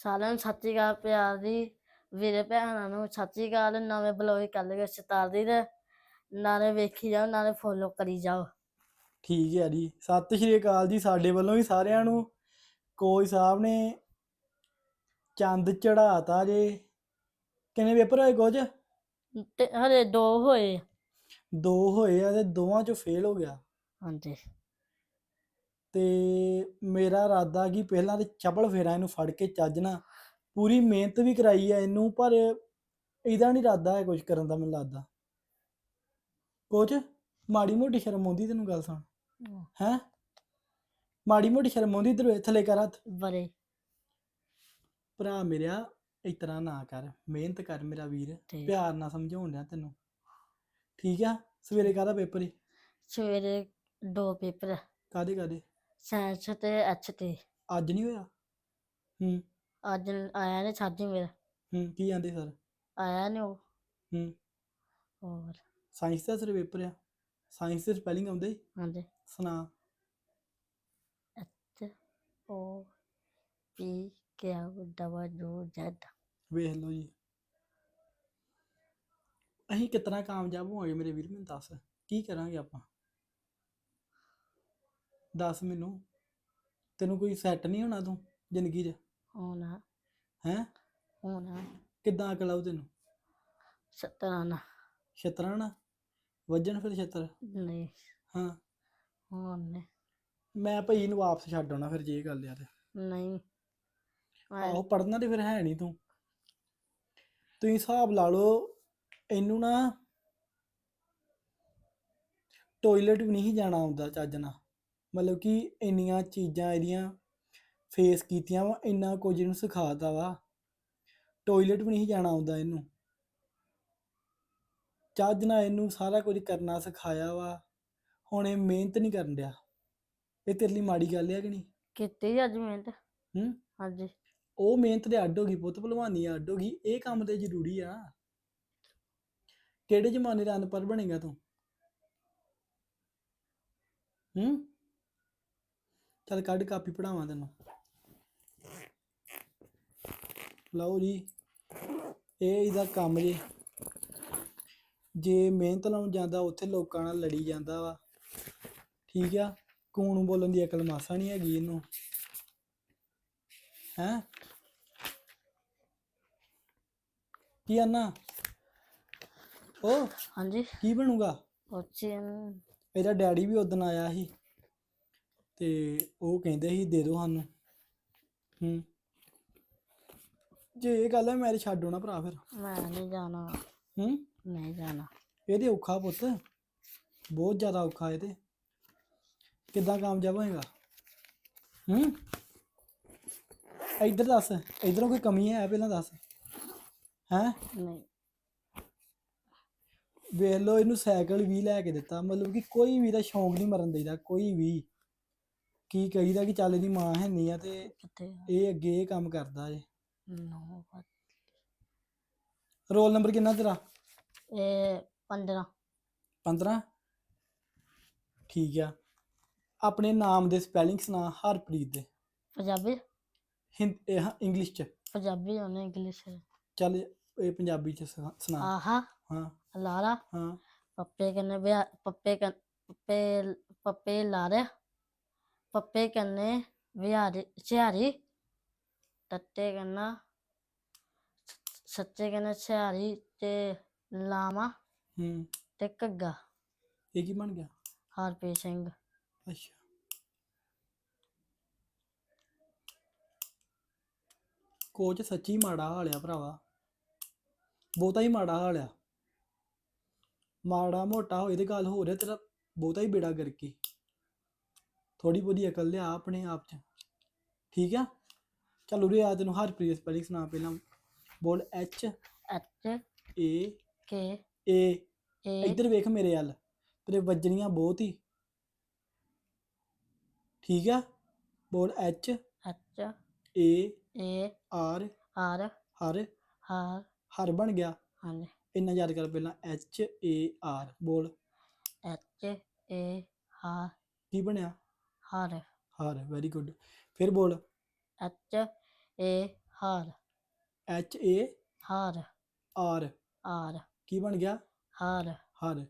ਸਾਰਿਆਂ ਨੂੰ ਸਤਿ ਸ਼੍ਰੀ ਅਕਾਲ ਪਿਆਰ ਦੀ ਵੀਰੇ ਭੈਣਾਂ ਨੂੰ ਸਤਿ ਸ਼੍ਰੀ ਅਕਾਲ ਨਵੇਂ ਬਲੌਗ ਕੱਲ ਵਿੱਚ ਸਤਾਰ ਦੀ ਨਾਲੇ ਵੇਖੀ ਜਾਓ ਨਾਲੇ ਫੋਲੋ ਕਰੀ ਜਾਓ। ਠੀਕ ਹੈ ਜੀ ਸਤਿ ਸ਼੍ਰੀ ਅਕਾਲ ਜੀ ਸਾਡੇ ਵੱਲੋਂ ਵੀ ਸਾਰਿਆਂ ਨੂੰ। ਕੋਚ ਸਾਹਿਬ ਨੇ ਚੰਦ ਚੜਾਤਾ ਜੇ। ਕਿੰਨੇ ਪੇਪਰ ਹੋਏ ਤੇ ਹਰੇ ਦੋ ਹੋਏ। ਦੋ ਹੋਏ ਆ ਤੇ ਦੋਵਾਂ ਚੋਂ ਫੇਲ ਹੋ ਗਿਆ। ਹਾਂਜੀ। ਤੇ ਮੇਰਾ ਇਰਾਦਾ ਕਿ ਪਹਿਲਾਂ ਤੇ ਚਪਲ ਫੇਰਾਂ ਇਹਨੂੰ ਫੜ ਕੇ ਚੱਜਣਾ ਪੂਰੀ ਮਿਹਨਤ ਵੀ ਕਰਾਈ ਆ ਇਹਨੂੰ ਪਰ ਇਹਦਾ ਨਹੀਂ ਇਰਾਦਾ ਹੈ ਕੁਝ ਕਰਨ ਦਾ ਮੈਨੂੰ ਲੱਗਦਾ। ਕੋਚ ਮਾੜੀ ਮੋਟੀ ਸ਼ਰਮ ਆਉਂਦੀ ਤੈਨੂੰ ਗੱਲ ਸੁਣ। ਹੈ। ਮਾੜੀ ਮੋਟੀ ਸ਼ਰਮ ਆਉਂਦੀ ਤੇਰੇ ਥੱਲੇ ਕਰ ਹੱਥ। ਬੜੇ ਭਰਾ ਮੇਰਿਆ ਇਸ ਤਰ੍ਹਾਂ ਨਾ ਕਰ ਮਿਹਨਤ ਕਰ ਮੇਰਾ ਵੀਰ। ਪਿਆਰ ਨਾਲ ਸਮਝਾਉਣ ਡਿਆ ਤੈਨੂੰ। ਠੀਕ ਆ? ਸਵੇਰੇ ਕਾਹਦਾ ਪੇਪਰ ਈ? ਸਵੇਰੇ ਦੋ ਪੇਪਰ। ਕਾਦੇ ਕਾਦੇ ਸਾਇੰਸ ਤੇ ਐਚ ਤੇ ਅੱਜ ਨਹੀਂ ਹੋਇਆ? ਹੂੰ। ਅੱਜ ਆਇਆ ਨੇ ਸਾਜੀ ਮੇਰਾ। ਹੂੰ ਕੀ ਆਂਦੇ ਸਰ? ਆਇਆ ਨੇ ਉਹ। ਹੂੰ। ਹੋਰ। ਸਾਇੰਸ ਦਾ ਸਿਰ ਪੇਪਰ ਆ। ਸਾਇੰਸ ਦੇ ਸਪੈਲਿੰਗ ਆਉਂਦੇ? ਹਾਂਜੀ। ਸੁਣਾ। H O P Q W Z. ਵੇਖ ਲਓ ਜੀ। ਅਸੀਂ ਕਿਤਨਾ ਕਾਮਯਾਬ ਹੋਵਾਂਗੇ ਮੇਰੇ ਵੀਰ ਮੈਨੂੰ ਦੱਸ। ਕੀ ਕਰਾਂਗੇ ਆਪਾਂ? ਦੱਸ ਮੈਨੂੰ। ਤੈਨੂੰ ਕੋਈ ਸੈੱਟ ਨਹੀਂ ਹੋਣਾ ਤੂੰ ਜ਼ਿੰਦਗੀ 'ਚ? ਹੋਣਾ। ਹੈ? ਹੋਣਾ। ਕਿੱਦਾਂ ਅਕਲ ਆਊ ਤੈਨੂੰ? ਸਤਰਾਨਾ ਛਤਰਾਂ ਨਾ ਵੱਜਣ ਫਿਰ ਛਤਰ? ਨਹੀਂ। ਹਾਂ। ਹੋਣੇ। ਮੈਂ ਭਈ ਨੂੰ ਵਾਪਸ ਛੱਡ ਆਉਣਾ ਫਿਰ ਜੇ ਇਹ ਗੱਲ ਆ ਤੇ। ਨਹੀਂ। ਆਹੋ ਪੜਨਾ ਤੇ ਫਿਰ ਹੈ ਨਹੀਂ ਤੂੰ। ਤੁਸੀਂ ਹਿਸਾਬ ਲਾ ਲਓ ਇਹਨੂੰ ਨਾ ਟਾਇਲਟ ਵੀ ਨਹੀਂ ਜਾਣਾ ਆਉਂਦਾ ਚੱਜ ਨਾਲ। ਮਤਲਬ ਕਿ ਇੰਨੀਆਂ ਚੀਜ਼ਾਂ ਇਹਦੀਆਂ ਫੇਸ ਕੀਤੀਆਂ ਵਾ ਇੰਨਾ ਕੁਝ ਇਹਨੂੰ ਸਿਖਾਤਾ ਵਾ। ਟਾਇਲਟ ਵੀ ਨਹੀਂ ਜਾਣਾ ਆਉਂਦਾ ਇਹਨੂੰ। ਚੱਜ ਨਾਲ ਇਹਨੂੰ ਸਾਰਾ ਕੁਝ ਕਰਨਾ ਸਿਖਾਇਆ ਵਾ। ਹੁਣ ਇਹ ਮਿਹਨਤ ਨਹੀਂ ਕਰਨ ਡਿਆ। ਇਹ ਤੇਰੇ ਲਈ ਮਾੜੀ ਗੱਲ ਹੈ ਕਿ ਨਹੀਂ? ਕੀਤੀ ਅੱਜ ਮਿਹਨਤ? ਹੂੰ? ਹਾਂਜੀ। ਉਹ ਮਿਹਨਤ ਦੇ ਅੱਡ ਹੋ ਗਈ ਪੁੱਤ ਭਲਵਾਨੀ ਅੱਡ ਹੋ ਗਈ। ਇਹ ਕੰਮ ਤੇ ਜ਼ਰੂਰੀ ਆ। ਕਿਹੜੇ ਜ਼ਮਾਨੇ ਦਾ ਅਨਪੜ੍ਹ ਬਣੇਗਾ ਤੂੰ? ਹੂੰ? ਚੱਲ ਕੱਢ ਕਾਪੀ ਪੜਾਵਾਂ ਤੈਨੂੰ। ਲਓ ਜੀ ਇਹ ਇਹਦਾ ਕੰਮ ਜੇ। ਜੇ ਮਿਹਨਤ ਲਾਉਣ ਜਾਂਦਾ ਉੱਥੇ ਲੋਕਾਂ ਨਾਲ ਲੜੀ ਜਾਂਦਾ ਵਾ। ਠੀਕ ਆ? ਕੂਣ ਬੋਲਣ ਦੀ ਅਕਲ ਮਾਸਾ ਨਹੀਂ ਹੈਗੀ ਇਹਨੂੰ। ਹੈਂ? ਕੀ ਆਨਾ? ਉਹ ਹਾਂਜੀ। ਕੀ ਬਣੂਗਾ? ਕੋਚਿੰਗ ਇਹਦਾ ਡੈਡੀ ਵੀ ਉਦੋਂ ਆਇਆ ਸੀ। ਤੇ ਉਹ ਕਹਿੰਦੇ ਸੀ ਦੇ ਦਿਓ ਸਾਨੂੰ। ਹੂੰ। ਜੇ ਇਹ ਗੱਲ ਹੈ ਮੈਂ ਤੇ ਛੱਡ ਆਉਣਾ ਭਰਾ ਫਿਰ। ਮੈਂ ਨਹੀਂ ਜਾਣਾ। ਹੂੰ। ਨਹੀਂ ਜਾਣਾ। ਇਹਦੇ ਔਖਾ ਪੁੱਤ। ਬਹੁਤ ਜ਼ਿਆਦਾ ਔਖਾ ਇਹ ਤੇ। ਕਿੱਦਾਂ ਕਾਮਯਾਬ ਹੋਏਗਾ? ਹੂੰ। ਇੱਧਰ ਦੱਸ। ਇੱਧਰੋਂ ਕੋਈ ਕਮੀ ਹੈ? ਪਹਿਲਾਂ ਦੱਸ। ਹੈਂ? ਨਹੀਂ। ਵੇਖ ਲਓ ਇਹਨੂੰ ਸਾਈਕਲ ਵੀ ਲੈ ਕੇ ਦਿੱਤਾ। ਮਤਲਬ ਕਿ ਕੋਈ ਵੀ ਦਾ ਸ਼ੌਂਕ ਨਹੀਂ ਮਰਨ ਦੇਈਦਾ ਕੋਈ ਵੀ। ਕੀ ਕਹੀਦਾ ਕਿ ਚੱਲ ਇਹਦੀ ਮਾਂ ਹੈ ਨਹੀਂ ਆ ਤੇ ਕਿੱਥੇ ਆ? ਇਹ ਅੱਗੇ ਇਹ ਕੰਮ ਕਰਦਾ ਏ ਨੋ ਰੋਲ ਨੰਬਰ ਕਿੰਨਾ ਤੇਰਾ? ਇਹ 15 15 ਠੀਕ ਆ। ਆਪਣੇ ਨਾਮ ਦੇ ਸਪੈਲਿੰਗ ਸੁਣਾ ਹਰਪ੍ਰੀਤ ਦੇ। ਪੰਜਾਬੀ? ਹਿੰਦ ਇਹ ਇੰਗਲਿਸ਼ ਚ। ਪੰਜਾਬੀ ਉਹਨੇ ਇੰਗਲਿਸ਼ ਚੱਲ ਇਹ ਪੰਜਾਬੀ ਚ ਸੁਣਾ- ਸੁਣਾ। ਆਹਾ। ਹਾਂ। ਲਾਰਾ। ਹਾਂ। ਪੱਪੇ ਕੰਨੇ ਪੱਪੇ ਕੰਨ ਪੱਪੇ ਪੱਪੇ ਲਾਰਾ। ਪੱਪੇ ਕੰਨੇ ਵਿਹਾਰੀ ਸਿਹਾਰੀ ਤੱਤੇ ਕੰਨਾ ਸੱਚੇ ਕੰਨੇ ਸਿਹਾਰੀ ਤੇ ਲਾਮਾ ਹੂੰ। ਤੇ ਘੱਗਾ ਇਹ ਕੀ ਬਣ ਗਿਆ? ਹਰਪ੍ਰੀਤ ਸਿੰਘ। ਅੱਛਾ। ਕੋਚ ਸੱਚੀ ਮਾੜਾ ਹਾਲ ਆ ਭਰਾਵਾ। ਬਹੁਤਾ ਹੀ ਮਾੜਾ ਹਾਲ ਆ। ਮਾੜਾ ਮੋਟਾ ਹੋਏ ਤੇ ਗੱਲ ਹੋ ਰਿਹਾ ਤੇਰਾ ਬਹੁਤਾ ਹੀ ਬੇੜਾ ਕਰਕੇ ਥੋੜੀ ਬਹੁਤੀ ਅਕਲ ਲਿਆ ਆਪਣੇ ਆਪ ਚ। ਠੀਕ ਆ? ਚੱਲ ਉਰੇ ਆ ਤੈਨੂੰ ਹਰਪ੍ਰੀਤ ਸਪੈਲਿੰਗ ਸੁਣਾ ਪਹਿਲਾਂ। ਬੋਲ ਐਚ ਐਚ ਏ ਕੇ ਏ ਇੱਧਰ ਵੇਖ ਮੇਰੇ ਵੱਲ ਤੇਰੇ ਵੱਜਣੀਆਂ ਬਹੁਤ ਹੀ। ਠੀਕ ਆ? ਬੋਲ H H A A R R Har. ਹਾਰ। ਹਰ ਬਣ ਗਿਆ। ਹਾਂਜੀ ਇੰਨਾ ਯਾਦ ਕਰ ਪਹਿਲਾਂ ਐਚ ਏ ਆਰ ਬੋਲ। ਐਚ ਏ ਹਾਰ ਕੀ ਬਣਿਆ? ਹਾਰ। ਹਰ ਵੈਰੀ ਗੁੱਡ ਫਿਰ ਬੋਲ। ਐਚ ਏ ਹਾਰ। ਐਚ ਏ ਹਾਰ। ਆਰ ਆਰ ਕੀ ਬਣ ਗਿਆ? ਹਾਰ। Har.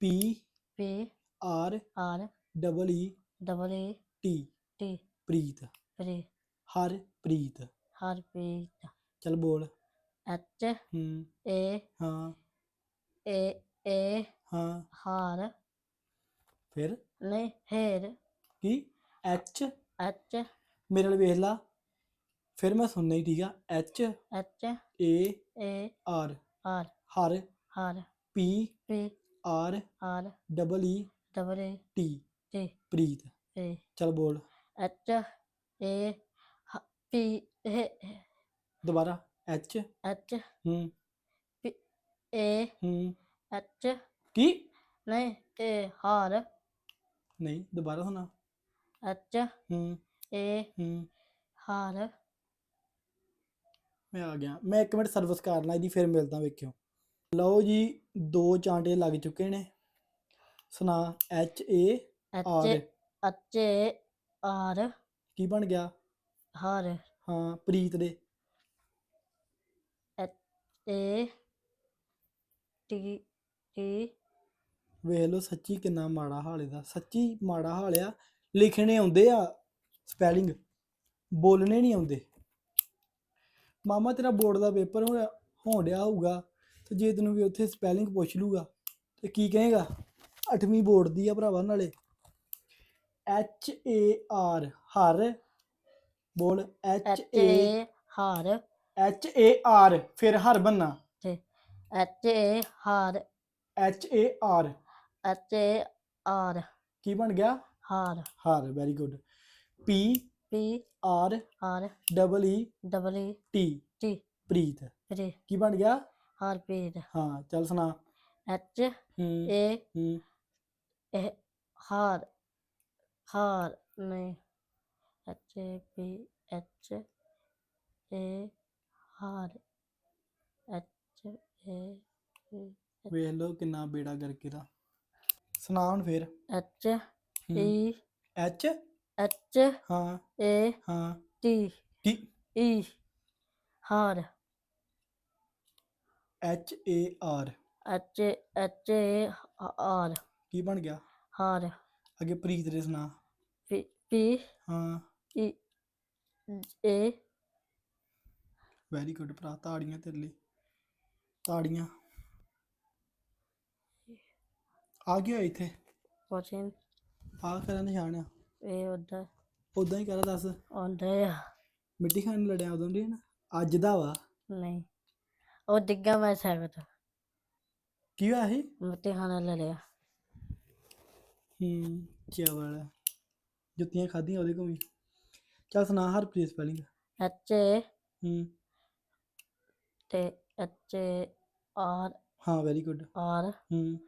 P P R R double E double E T T Preet. Pre ਹਰ ਪ੍ਰੀਤ। ਹਰਪ੍ਰੀਤ। ਚਲ ਬੋਲ। ਐਚ ਹੂੰ। ਏ ਹਾਂ। ਏ ਏ ਹਾਂ। ਹਾਰ। ਫਿਰ? ਨਹੀਂ ਹੇਰ ਕੀ ਐਚ ਐਚ ਮੇਰੇ ਨਾਲ ਵੇਖ ਲਾ। ਫਿਰ ਮੈਂ ਸੁਣਨਾ ਹੀ ਠੀਕ ਆ। H H A A R R Har ਹਾਰ P P R R double E double E T T Preet. Pre ਚਲ ਬੋਲ। ਐਚ ਏ ਪੀ ਏ ਦੁਬਾਰਾ। ਐਚ ਐਚ ਹੂੰ। ਏ ਹੂੰ। ਐਚ ਕੀ? ਨਹੀਂ ਏ ਹਾਰ ਨਹੀਂ ਦੁਬਾਰਾ ਸੁਣਾ। ਐਚ ਹੂੰ। ਏ ਹੂੰ। ਹਾਰ ਮੈਂ ਆ ਗਿਆ। ਮੈਂ ਇੱਕ ਮਿੰਟ ਸਰਵਿਸ ਕਰ ਲਾਂ ਇਹਦੀ ਫਿਰ ਮਿਲਦਾ ਵੇਖਿਓ। ਲਓ ਜੀ ਦੋ ਚਾਂਟੇ ਲੱਗ ਚੁੱਕੇ ਨੇ। ਸੁਣਾ H A H R H A R ਕੀ ਬਣ ਗਿਆ? ਹਾਰ। ਹਾਂ ਪ੍ਰੀਤ ਦੇ। ਏ ਟੀ ਟੀ ਵੇਖ ਲਓ ਸੱਚੀ ਕਿੰਨਾ ਮਾੜਾ ਹਾਲ ਇਹਦਾ। ਸੱਚੀ ਮਾੜਾ ਹਾਲ ਆ। ਲਿਖਣੇ ਆਉਂਦੇ ਆ ਸਪੈਲਿੰਗ ਬੋਲਣੇ ਨਹੀਂ ਆਉਂਦੇ। ਮਾਮਾ ਤੇਰਾ ਬੋਰਡ ਦਾ ਪੇਪਰ ਹੋਇਆ ਹੋਣ ਡਿਆ ਹੋਊਗਾ ਤੇ ਜੇ ਤੈਨੂੰ ਵੀ ਉੱਥੇ ਸਪੈਲਿੰਗ ਪੁੱਛ ਲੂਗਾ ਤੇ ਕੀ ਕਹੇਗਾ? ਅੱਠਵੀਂ ਬੋਰਡ ਦੀ ਆ ਭਰਾਵਾ ਨਾਲੇ। ਐਚ ਏ ਆਰ ਹਰ ਬੋਲ ਏ ਏ ਹਾਰ ਐਚ ਏ ਆਰ ਫਿਰ ਹਰ ਬੰਨਾ। ਐਚ ਏ ਹਾਰ H A R H A R ਕੀ ਬਣ ਗਿਆ? ਹਾਰ। Har very good P P R R double E double E T T Preet. Pre. ਕੀ ਬਣ ਗਿਆ? ਹਰਪ੍ਰੀਤ ਹਾਂ ਚੱਲ ਸੁਣਾ। ਐਚ ਏ ਹੂੰ। ਇਹ ਹਾਰ ਹਾਰ ਨਹੀਂ। H A P H A ਹਾਰ ਐਚ ਏ ਵੇਖ ਲਓ ਕਿੰਨਾ ਬੇੜਾ ਕਰਕੇ ਦਾ। ਸੁਣਾ ਹੁਣ ਫੇਰ। ਐਚ ਈ ਐਚ ਐਚ ਹਾਂ ਏ ਹਾਂ ਟੀ ਕੀ ਈ ਹਾਰ H A R H H A R ਕੀ ਬਣ ਗਿਆ? ਹਾਰ ਅੱਗੇ ਪ੍ਰੀਤ ਦੇ ਸੁਣਾ। ਪੀ ਪੀ ਹਾਂ। ਈ ਏ ਵੈਰੀ ਗੁੱਡ ਭਰਾ ਤਾੜੀਆਂ ਤੇਰੇ ਲਈ। ਤਾੜੀਆਂ। ਆ ਗਿਆ ਇੱਥੇ? ਕੋਚਿੰਗ ਆ ਕਰਾਂ ਨਿਸ਼ਾਨ ਆ। ਇਹ ਉਧਰ। ਉਦਾਂ ਹੀ ਕਰਾ ਦੱਸ। ਆਉਂਦੇ ਆ। ਮਿੱਟੀ ਖਾਣ ਨੂੰ ਲੜਿਆ ਉਦੋਂ ਦੀ ਨਾ ਅੱਜ ਦਾ ਵਾ। ਨਹੀਂ ਉਹ ਡਿੱਗਾ ਮੈਂ ਸਾਈਕਲ ਤੋਂ। ਕੀ ਹੋਇਆ ਸੀ? ਮਿੱਟੀ ਖਾਣਾ ਲੜਿਆ। ਹੂੰ ਚਵਲ। ਜੁੱਤੀਆਂ ਖਾਧੀਆਂ ਉਹਦੇ ਕੋਲ ਵੀ। ਚੱਲ ਸੁਣਾ ਹਰਪ੍ਰੀਤ ਸਪੈਲਿੰਗ ਐਚ ਹੂੰ। ਤੇ ਐਚ ਆਰ। ਹਾਂ ਵੈਰੀ ਗੁੱਡ ਆਰ। ਹੂੰ।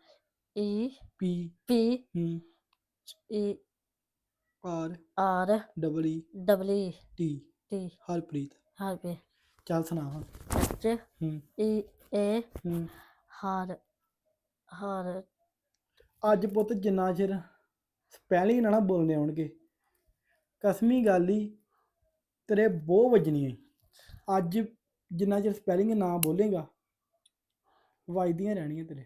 ਈ। ਪੀ। ਪੀ। ਹੂੰ। E R R double E W T T Harpreet ਹਾਰ ਚੱਲ ਸੁਣਾ ਹੁਣ। ਐਚ ਹੂੰ। ਈ ਏ ਹੂੰ। ਹਾਰ ਹਾਰ ਅੱਜ ਪੁੱਤ ਜਿੰਨਾ ਚਿਰ ਸਪੈਲਿੰਗ ਨਾ ਨਾ ਬੋਲਨੇ ਆਉਣਗੇ। ਕਸਮੀ ਗੱਲ ਹੀ ਤੇਰੇ ਬਹੁਤ ਵੱਜਣੀ ਹੈ ਅੱਜ ਜਿੰਨਾ ਚਿਰ ਸਪੈਲਿੰਗ ਨਾ ਬੋਲੇਗਾ ਵੱਜਦੀਆਂ ਰਹਿਣੀਆਂ ਤੇਰੇ।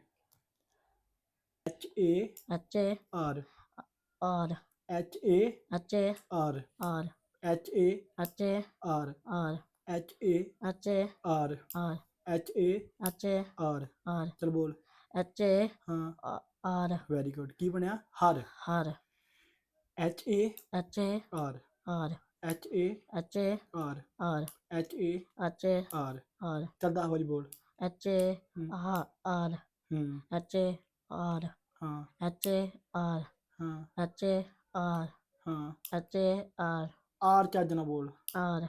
H A H A R R H A H A R R H A H A R R H A H A R R H A H A R R ਚਲ ਬੋਲ H A ਹਾਂ R very good ਕੀ ਬਣਿਆ Har Har H A H A R R H A H A R R H A H A R R ਚੱਲ ਦਸ ਵਾਰੀ ਬੋਲ A ਹੂੰ। ਆਰ ਆਰ ਹੂੰ ਐਚ ਏ ਆਰ ਹਾਂ ਐਚ ਏ ਆਰ ਹਾਂ ਐਚ ਏ ਆਰ ਹਾਂ H A R R ਚੱਜ ਨਾ ਬੋਲ R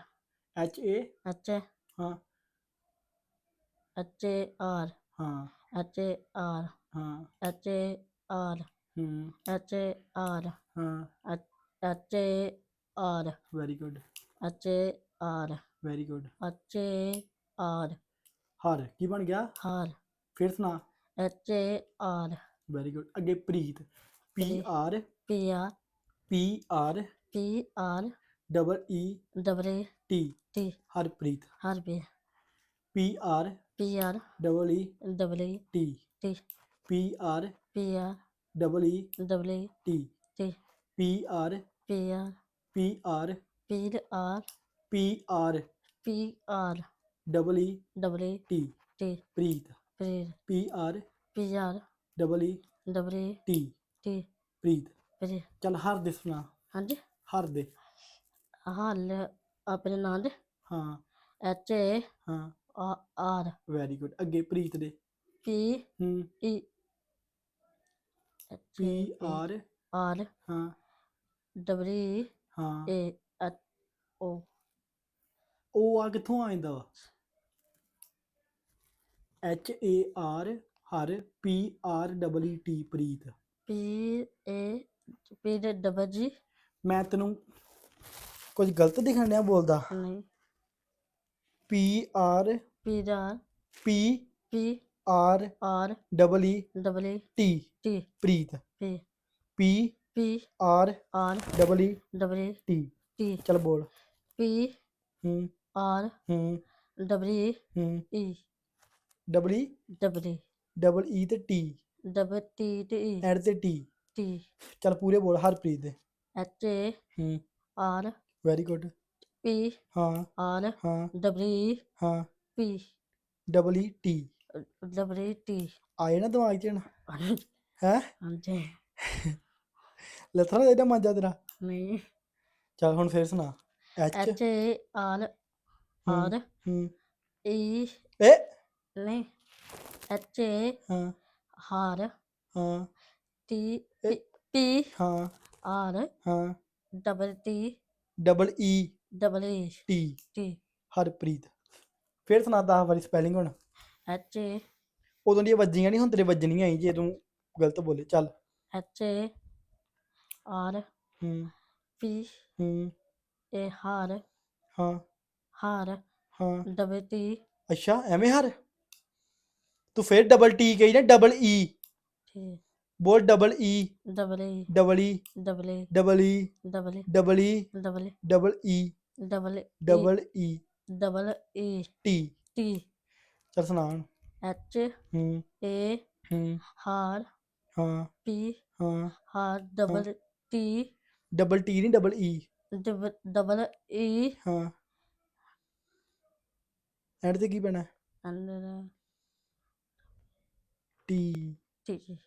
H A H A ਹਾਂ ਐਚ ਏ ਆਰ ਹਾਂ ਐਚ ਏ ਆਰ ਹਾਂ ਐਚ ਏ ਆਰ ਹੂੰ ਐਚ ਏ ਆਰ ਹਾਂ H A R very good H A R very good H A R Har ਕੀ ਬਣ ਗਿਆ ਹਾਰ ਫਿਰ ਸੁਣਾ H A R very good ਅੱਗੇ Preet P. R P R P R P R double E double T T Harpreet Harpreet P R P R double E double E T T P R P R double E double E T T P R P R P R P R P R P R double E double E T T Preet Preet P R P R double E double E T T Preet Preet ਚੱਲ ਹਰ ਦੇ ਸੁਣਾ। ਹਾਂਜੀ। ਹਰ ਦੇ। ਹਾਲ ਆਪਣੇ ਨਾਂ ਦੇ? ਹਾਂ। H A ਹਾਂ। ਆਰ। ਵੈਰੀ ਗੁੱਡ ਅੱਗੇ ਪ੍ਰੀਤ ਦੇ। ਪੀ ਹੂੰ। ਈ ਪੀ ਆਰ ਆਰ ਹਾਂ। ਡਬਲ ਈ ਹਾਂ ਏ ਓ ਉਹ ਆ ਕਿੱਥੋਂ ਆ ਜਾਂਦਾ ਵਾ? H A R Har. P R double E T Preet. P A P ਦੇ ਡਬਲ ਜੀ ਮੈਂ ਤੈਨੂੰ ਕੁਝ ਗਲਤ ਦਿਖਣ ਡਿਆ ਬੋਲਦਾ। ਨਹੀਂ। ਪੀ ਆਰ ਪੀ ਦਾ P P R R. Double E double E T T Preet. P. P P R R. Double E double E T T ਚੱਲ ਬੋਲ। ਪੀ ਹੂੰ। ਆਰ ਹੂੰ। ਡਬਲ ਈ ਹੂੰ। E double E double E double E ਤੇ T double T T end ਤੇ T. T. ਚੱਲ ਪੂਰੇ ਬੋਲ ਹਰਪ੍ਰੀਤ ਦੇ। ਐਚ ਏ ਹੂੰ। ਆਰ। Very good. ਪੀ। ਹਾਂ। ਆਰ। ਹਾਂ। ਡਬਲ ਹਾਂ। P. Double E T. Double T. ਆਏ ਨਾ ਦਿਮਾਗ 'ਚ ਹੁਣ। ਹੈ? ਹਾਂਜੀ ਲੱਥਣਾ ਇਹਦਾ ਮਾਂਜਾ ਤੇਰਾ। ਨਹੀਂ। ਚੱਲ ਹੁਣ ਫੇਰ ਸੁਣਾ। H H R. ਆਰ। ਹੂੰ। ਈ। ਏ? ਨਹੀਂ। ਐਚ ਹਾਂ। ਆਰ ਹਾਂ। ਟੀ ਇਹ- ਪੀ ਹਾਂ। ਆਰ। ਹਾਂ। Double T. Double E. Double E. T. T. Harpreet. ਫੇਰ ਸੁਣਾ 10 ਵਾਰੀ ਸਪੈਲਿੰਗ ਹੁਣ। H A. ਉਦੋਂ ਦੀਆਂ ਵੱਜੀਆਂ ਨਹੀਂ ਹੁਣ ਤੇਰੇ ਵੱਜਣੀਆਂ ਹੀ ਜੇ ਤੂੰ ਗਲਤ ਬੋਲੇ। ਚੱਲ। H A. ਆਰ। ਹੂੰ। ਪੀ। ਹੂੰ। ਏ ਹਾਰ। ਹਾਂ। ਹਾਰ। ਹਾਂ। Double T. ਅੱਛਾ ਐਵੇਂ ਹਰ? ਤੂੰ ਫੇਰ ਡਬਲ ਟੀ ਕਹੀ ਨਾ ਡਬਲ ਈ ਟੀ ਬੋਲ double E double E double E double E double E double E double E double E double E double E double E double E T T ਚੱਲ ਸੁਣਾ। H ਹੂੰ A ਹੂੰ ਹਾਰ ਹਾਂ P ਹਾਂ ਹਾਰ double T double T ਨਹੀਂ double E double double E ਹਾਂ ਐਂਡ ਤੇ ਕੀ ਪੈਣਾ ਅੰਦਰ ਟੀ। ਟੀ।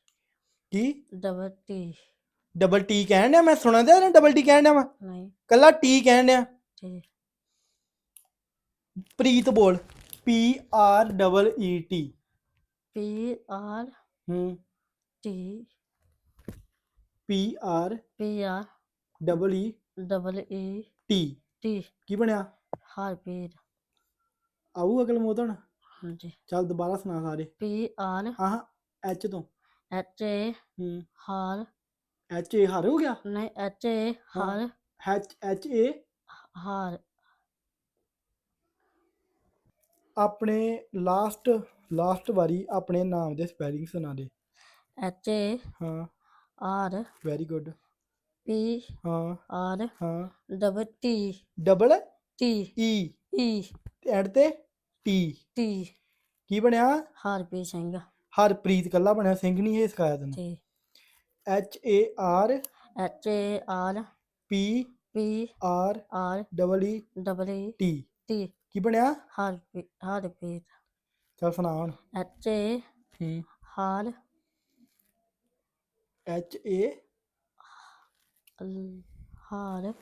ਕੀ? Double T. ਡਬਲ ਟੀ ਕਹਿਣ ਡਿਆ? ਮੈਂ ਸੁਣਨ ਦਿਆ ਡਬਲ ਟੀ ਕਹਿਣ ਡਿਆ ਵਾ ਨਹੀਂ। ਕੱਲਾ ਟੀ ਕਹਿਣ ਡਿਆ। ਟੀ। ਪ੍ਰੀਤ ਬੋਲ। P R double E T. P R ਹੂੰ। T. P R P R double E double E T. T. ਕੀ ਬਣਿਆ? ਹਾਰਪੀਟ ਆਊ ਅਕਲ ਮੋਤਣ ਹਾਂਜੀ। ਚੱਲ ਦੁਬਾਰਾ ਸੁਣਾ ਸਾਰੇ। ਪੀ ਆਰ ਹਾਂ। ਐਚ ਤੋਂ? ਐਚ ਏ ਹੂੰ। ਹਾਰ। ਐਚ ਏ ਹਰ ਹੋ ਗਿਆ? ਨਹੀਂ ਐਚ ਏ ਹਾਰ। ਐਚ ਐਚ ਏ ਹਾਰ। ਆਪਣੇ ਲਾਸਟ ਲਾਸਟ ਵਾਰੀ ਆਪਣੇ ਨਾਮ ਦੇ ਸਪੈਲਿੰਗ ਸੁਣਾ ਦੇ। ਐਚ ਏ ਹਾਂ। ਆਰ ਵੈਰੀ ਗੁੱਡ ਪੀ ਹਾਂ। ਆਰ ਹਾਂ। Double T double T E E end ਤੇ ਟੀ ਟੀ ਕੀ ਬਣਿਆ? ਹਾਰਪੀ ਸਿੰਘ। ਹਰਪ੍ਰੀਤ ਕੱਲਾ ਬਣਿਆ ਸਿੰਘ ਨਹੀਂ ਇਹ ਸਿਖਾਇਆ ਤੈਨੂੰ? H A R H A R P P R R double E double E T T ਕੀ ਬਣਿਆ? ਹਾਰਪੀ ਹਾਰਪੀਟ ਚੱਲ ਸੁਣਾ ਹੁਣ। ਐਚ ਏ ਹੂੰ। ਹਾਰ ਐਚ ਏ ਲ- ਹਾਰ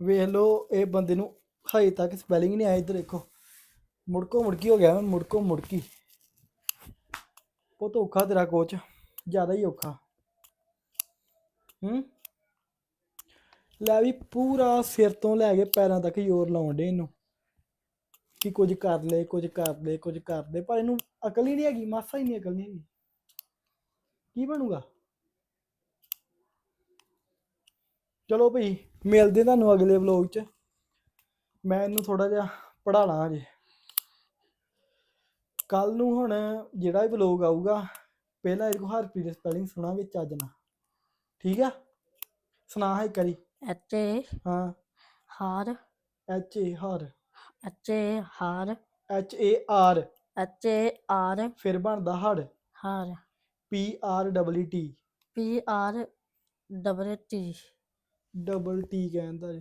ਵੇਖ ਲਓ ਇਹ ਬੰਦੇ ਨੂੰ ਹਜੇ ਤੱਕ ਸਪੈਲਿੰਗ ਨਹੀਂ ਆਇਆ ਇੱਧਰ ਦੇਖੋ। ਮੁੜਕੋ ਮੁੜਕੀ ਹੋ ਗਿਆ ਮੁੜਕੋ ਮੁੜਕੀ ਬਹੁਤ ਔਖਾ ਤੇਰਾ ਕੋਚ ਜ਼ਿਆਦਾ ਹੀ ਔਖਾ। ਹੂੰ? ਲੈ ਵੀ ਪੂਰਾ ਸਿਰ ਤੋਂ ਲੈ ਕੇ ਪੈਰਾਂ ਤੱਕ ਜ਼ੋਰ ਲਾਉਣ ਡੇ ਇਹਨੂੰ। ਕਿ ਕੁਝ ਕਰ ਲੈ, ਕੁਝ ਕਰ ਲੈ, ਕੁਝ ਕਰ ਲੈ, ਪਰ ਇਹਨੂੰ ਅਕਲ ਹੀ ਨਹੀਂ ਹੈਗੀ, ਮਾਸਾ ਹੀ ਨਹੀਂ, ਅਕਲ ਨਹੀਂ ਹੈਗੀ। ਕੀ ਬਣੂਗਾ? ਚਲੋ ਭਈ, ਮਿਲਦੇ ਤੁਹਾਨੂੰ ਅਗਲੇ ਵਲੋਗ 'ਚ। ਮੈਂ ਇਹਨੂੰ ਥੋੜਾ ਜਿਹਾ ਪੜਾਣਾ ਹਜੇ। ਕੱਲ ਨੂੰ ਹੁਣ ਜਿਹੜਾ ਵੀ ਵਲੋਗ ਆਊਗਾ ਪਹਿਲਾਂ ਇਹਦੇ ਕੋ ਹਰਪ੍ਰੀਤ ਦੀ ਸਪੈਲਿੰਗ ਸੁਣਾਂਗੇ ਚੱਜ ਨਾਲ ਠੀਕ ਆ? ਸੁਣਾ ਹੈ ਕਰੀ ਐਚ ਏ ਹਾਂ। ਹਾਰ। H A Har. H A ਹਾਰ। H A R H A R ਫਿਰ ਬਣਦਾ ਹੜ। ਹਾਰ। P R double T P R double T double T ਕਹਿੰਦਾ ਜੀ